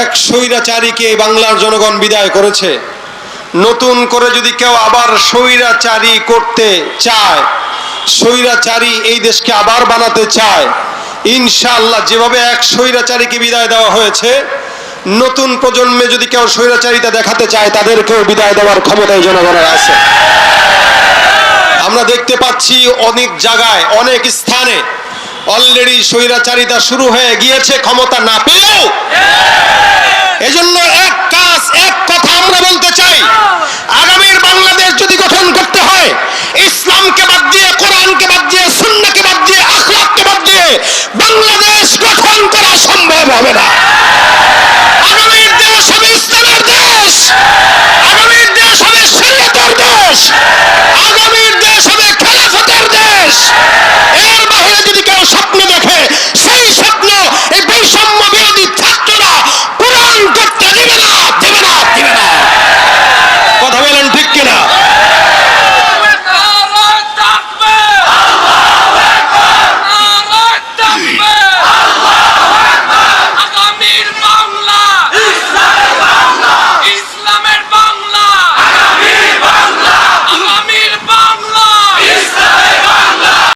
এক স্বৈরাচারীকে এই বাংলার জনগণ বিদায় করেছে। নতুন করে যদি কেউ আবার স্বৈরাচারী করতে চায়, স্বৈরাচারী এই দেশকে আবার বানাতে চায়, ইনশাআল্লাহ যেভাবে এক স্বৈরাচারীকে বিদায় দেওয়া হয়েছে, নতুন প্রজন্মে যদি কেউ স্বৈরাচারিতা দেখাতে চায়, তাদেরকেও বিদায় দেওয়ার ক্ষমতায় জনগণের আছে। আমরা দেখতে পাচ্ছি অনেক জায়গায়, অনেক স্থানে অলরেডি স্বৈরাচারিতা শুরু হয়ে গিয়েছে, ক্ষমতা না পেয়ে